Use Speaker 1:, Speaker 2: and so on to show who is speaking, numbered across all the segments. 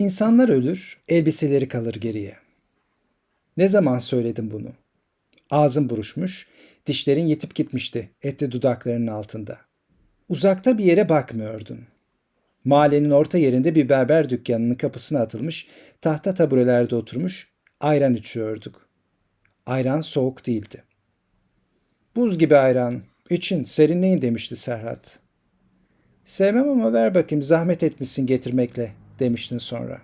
Speaker 1: İnsanlar ölür, elbiseleri kalır geriye. Ne zaman söyledim bunu? Ağzım buruşmuş, dişlerin yetip gitmişti etli dudaklarının altında. Uzakta bir yere bakmıyordun. Mahallenin orta yerinde bir berber dükkanının kapısına atılmış, tahta taburelerde oturmuş, ayran içiyorduk. Ayran soğuk değildi. Buz gibi ayran, için serinleyin demişti Serhat. Sevmem ama ver bakayım zahmet etmişsin getirmekle demiştin sonra.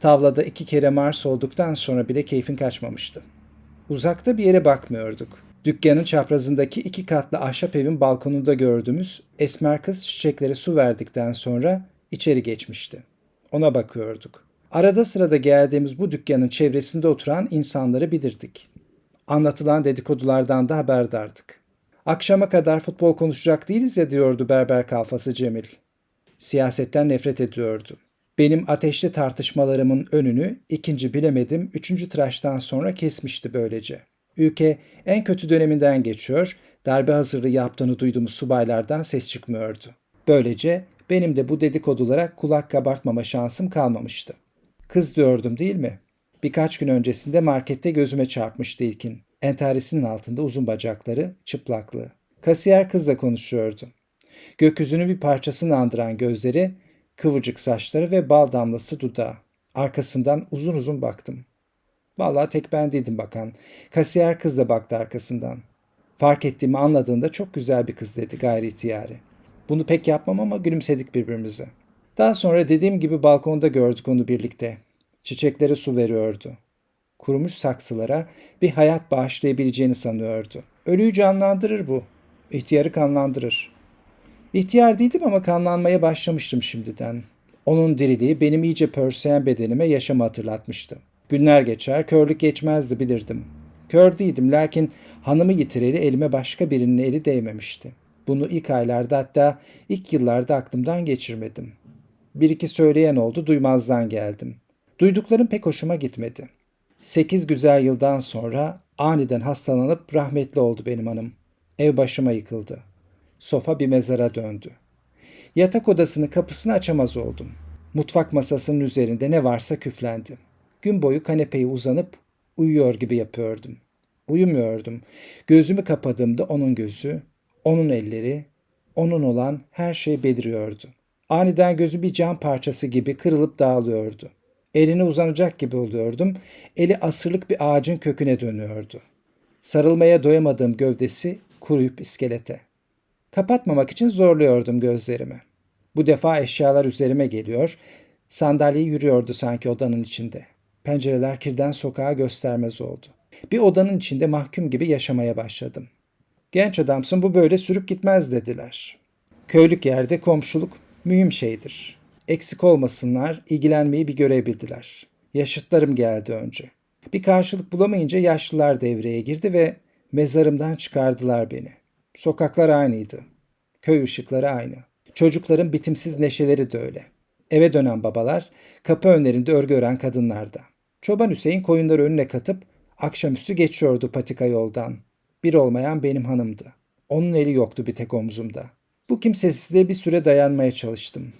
Speaker 1: Tavlada iki kere Mars olduktan sonra bile keyfin kaçmamıştı. Uzakta bir yere bakmıyorduk. Dükkanın çaprazındaki iki katlı ahşap evin balkonunda gördüğümüz esmer kız çiçeklere su verdikten sonra içeri geçmişti. Ona bakıyorduk. Arada sırada geldiğimiz bu dükkanın çevresinde oturan insanları bilirdik. Anlatılan dedikodulardan da haberdardık. Akşama kadar futbol konuşacak değiliz ya diyordu berber kalfası Cemil. Siyasetten nefret ediyordu. Benim ateşli tartışmalarımın önünü ikinci bilemedim üçüncü tıraştan sonra kesmişti böylece. Ülke en kötü döneminden geçiyor, darbe hazırlığı yaptığını duyduğumuz subaylardan ses çıkmıyordu. Böylece benim de bu dedikodulara kulak kabartmama şansım kalmamıştı. Kız diyordum değil mi? Birkaç gün öncesinde markette gözüme çarpmıştı ilkin. Entaresinin altında uzun bacakları, çıplaklığı. Kasiyer kızla konuşuyordu. Gökyüzünün bir parçasını andıran gözleri, kıvırcık saçları ve bal damlası dudağı. Arkasından uzun uzun baktım. Vallahi tek ben değildim bakan. Kasiyer kız da baktı arkasından. Fark ettiğimi anladığında çok güzel bir kız dedi gayri ihtiyari. Bunu pek yapmam ama gülümsedik birbirimize. Daha sonra dediğim gibi balkonda gördük onu birlikte. Çiçeklere su veriyordu. Kurumuş saksılara bir hayat bağışlayabileceğini sanıyordu. Ölüyü canlandırır bu. İhtiyarı kanlandırır. İhtiyar değildim ama kanlanmaya başlamıştım şimdiden. Onun diriliği benim iyice pörseyen bedenime yaşamı hatırlatmıştı. Günler geçer, körlük geçmezdi bilirdim. Kör değildim lakin hanımı yitireli elime başka birinin eli değmemişti. Bunu ilk aylarda hatta ilk yıllarda aklımdan geçirmedim. Bir iki söyleyen oldu, duymazdan geldim. Duyduklarım pek hoşuma gitmedi. Sekiz güzel yıldan sonra aniden hastalanıp rahmetli oldu benim hanım. Ev başıma yıkıldı. Sofa bir mezara döndü. Yatak odasının kapısını açamaz oldum. Mutfak masasının üzerinde ne varsa küflendi. Gün boyu kanepeye uzanıp uyuyor gibi yapıyordum. Uyumuyordum. Gözümü kapadığımda onun gözü, onun elleri, onun olan her şey beliriyordu. Aniden gözü bir cam parçası gibi kırılıp dağılıyordu. Eline uzanacak gibi oluyordum. Eli asırlık bir ağacın köküne dönüyordu. Sarılmaya doyamadığım gövdesi kuruyup iskelete. Kapatmamak için zorluyordum gözlerimi. Bu defa eşyalar üzerime geliyor, sandalye yürüyordu sanki odanın içinde. Pencereler kirden sokağa göstermez oldu. Bir odanın içinde mahkum gibi yaşamaya başladım. Genç adamsın bu böyle sürüp gitmez dediler. Köylük yerde komşuluk mühim şeydir. Eksik olmasınlar, ilgilenmeyi bir görebildiler. Yaşıtlarım geldi önce. Bir karşılık bulamayınca yaşlılar devreye girdi ve mezarımdan çıkardılar beni. Sokaklar aynıydı. Köy ışıkları aynı. Çocukların bitimsiz neşeleri de öyle. Eve dönen babalar, kapı önlerinde örgü ören kadınlarda. Çoban Hüseyin koyunları önüne katıp akşamüstü geçiyordu patika yoldan. Bir olmayan benim hanımdı. Onun eli yoktu bir tek omzumda. Bu kimsesizliğe bir süre dayanmaya çalıştım.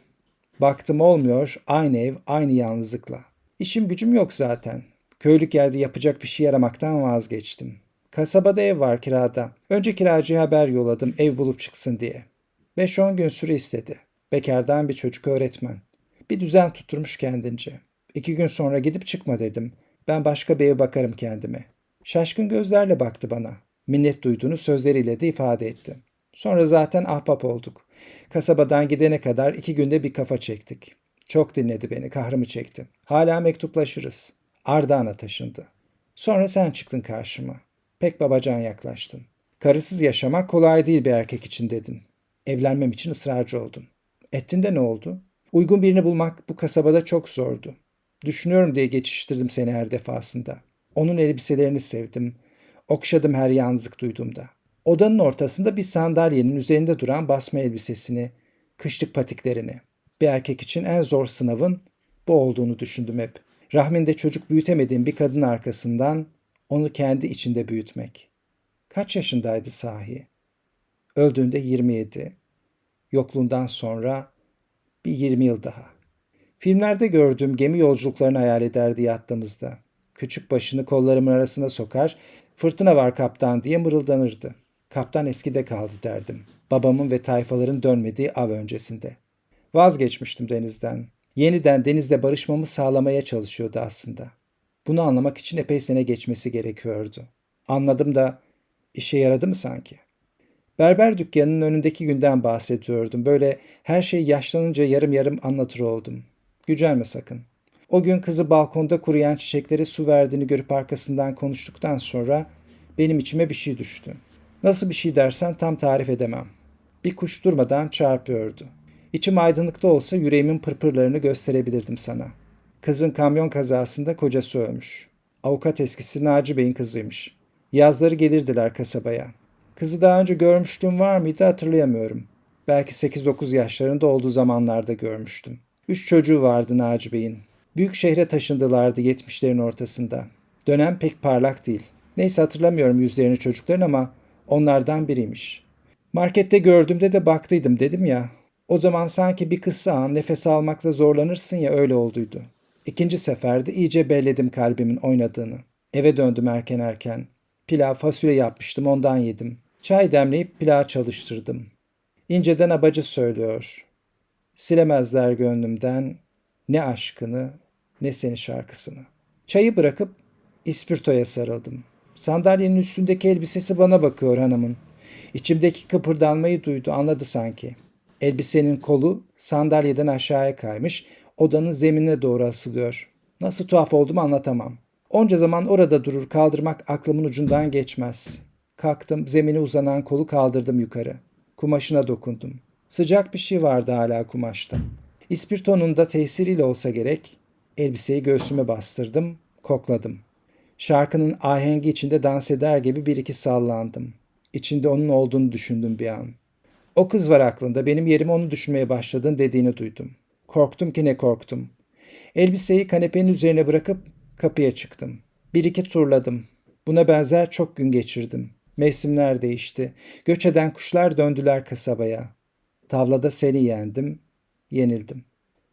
Speaker 1: Baktım olmuyor, aynı ev, aynı yalnızlıkla. İşim gücüm yok zaten. Köylük yerde yapacak bir şey aramaktan vazgeçtim. Kasabada ev var kirada. Önce kiracıya haber yolladım ev bulup çıksın diye. 5-10 gün süre istedi. Bekardan bir çocuk öğretmen. Bir düzen tutturmuş kendince. İki gün sonra gidip çıkma dedim. Ben başka bir eve bakarım kendime. Şaşkın gözlerle baktı bana. Minnet duyduğunu sözleriyle de ifade etti. Sonra zaten ahbap olduk. Kasabadan gidene kadar iki günde bir kafa çektik. Çok dinledi beni, kahrımı çekti. Hala mektuplaşırız. Ardahan'a taşındı. Sonra sen çıktın karşıma. Pek babacan yaklaştın. Karısız yaşamak kolay değil bir erkek için dedin. Evlenmem için ısrarcı oldun. Ettin de ne oldu? Uygun birini bulmak bu kasabada çok zordu. Düşünüyorum diye geçiştirdim seni her defasında. Onun elbiselerini sevdim. Okşadım her yalnızlık duyduğumda. Odanın ortasında bir sandalyenin üzerinde duran basma elbisesini, kışlık patiklerini. Bir erkek için en zor sınavın bu olduğunu düşündüm hep. Rahminde çocuk büyütemediğim bir kadın arkasından onu kendi içinde büyütmek. Kaç yaşındaydı sahi? Öldüğünde 27. Yokluğundan sonra bir 20 yıl daha. Filmlerde gördüğüm gemi yolculuklarını hayal ederdi yattığımızda. Küçük başını kollarımın arasına sokar, fırtına var kaptan diye mırıldanırdı. Kaptan eskide kaldı derdim. Babamın ve tayfaların dönmediği av öncesinde. Vazgeçmiştim denizden. Yeniden denizle barışmamı sağlamaya çalışıyordu aslında. Bunu anlamak için epey sene geçmesi gerekiyordu. Anladım da işe yaradı mı sanki? Berber dükkanının önündeki günden bahsediyordum. Böyle her şey yaşlanınca yarım yarım anlatır oldum. Gücenme sakın. O gün kızı balkonda kuruyan çiçeklere su verdiğini görüp arkasından konuştuktan sonra benim içime bir şey düştü. Nasıl bir şey dersen tam tarif edemem. Bir kuş durmadan çarpıyordu. İçim aydınlıkta olsa yüreğimin pırpırlarını gösterebilirdim sana. Kızın kamyon kazasında kocası ölmüş. Avukat eskisi Naci Bey'in kızıymış. Yazları gelirdiler kasabaya. Kızı daha önce görmüştüm var mıydı hatırlayamıyorum. Belki 8-9 yaşlarında olduğu zamanlarda görmüştüm. Üç çocuğu vardı Naci Bey'in. Büyük şehre taşındılardı 70'lerin ortasında. Dönem pek parlak değil. Neyse hatırlamıyorum yüzlerini çocukların ama onlardan biriymiş. Markette gördüğümde de baktıydım dedim ya. O zaman sanki bir kısa an nefes almakta zorlanırsın ya öyle olduydu. İkinci seferde iyice belledim kalbimin oynadığını. Eve döndüm erken erken. Pilav, fasulye yapmıştım ondan yedim. Çay demleyip pilav çalıştırdım. İnceden abacı söylüyor. Silemezler gönlümden ne aşkını ne seni şarkısını. Çayı bırakıp ispirtoya sarıldım. Sandalyenin üstündeki elbisesi bana bakıyor hanımın. İçimdeki kıpırdanmayı duydu, anladı sanki. Elbisenin kolu sandalyeden aşağıya kaymış, odanın zeminine doğru asılıyor. Nasıl tuhaf olduğumu anlatamam. Onca zaman orada durur kaldırmak aklımın ucundan geçmez. Kalktım, zemine uzanan kolu kaldırdım yukarı. Kumaşına dokundum. Sıcak bir şey vardı hala kumaşta. İspirtonun da tesiriyle olsa gerek, elbiseyi göğsüme bastırdım, kokladım. Şarkının ahengi içinde dans eder gibi bir iki sallandım. İçinde onun olduğunu düşündüm bir an. O kız var aklında, benim yerime onu düşünmeye başladın dediğini duydum. Korktum ki ne korktum. Elbiseyi kanepenin üzerine bırakıp kapıya çıktım. Bir iki turladım. Buna benzer çok gün geçirdim. Mevsimler değişti. Göç eden kuşlar döndüler kasabaya. Tavlada seni yendim, yenildim.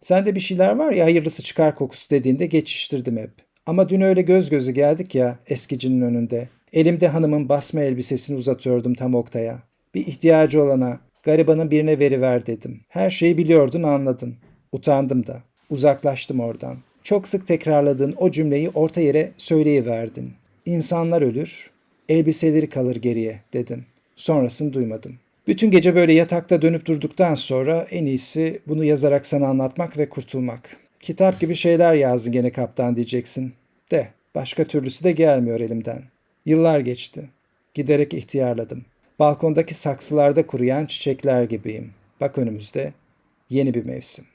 Speaker 1: Sende bir şeyler var ya hayırlısı çıkar kokusu dediğinde geçiştirdim hep. Ama dün öyle göz gözü geldik ya eskicinin önünde. Elimde hanımın basma elbisesini uzatıyordum tam Oktay'a. Bir ihtiyacı olana, garibanın birine veriver dedim. Her şeyi biliyordun anladın. Utandım da. Uzaklaştım oradan. Çok sık tekrarladığın o cümleyi orta yere söyleyiverdin. İnsanlar ölür, elbiseleri kalır geriye dedin. Sonrasını duymadım. Bütün gece böyle yatakta dönüp durduktan sonra en iyisi bunu yazarak sana anlatmak ve kurtulmak. Kitap gibi şeyler yazdın gene kaptan diyeceksin. De başka türlüsü de gelmiyor elimden. Yıllar geçti. Giderek ihtiyarladım. Balkondaki saksılarda kuruyan çiçekler gibiyim. Bak önümüzde yeni bir mevsim.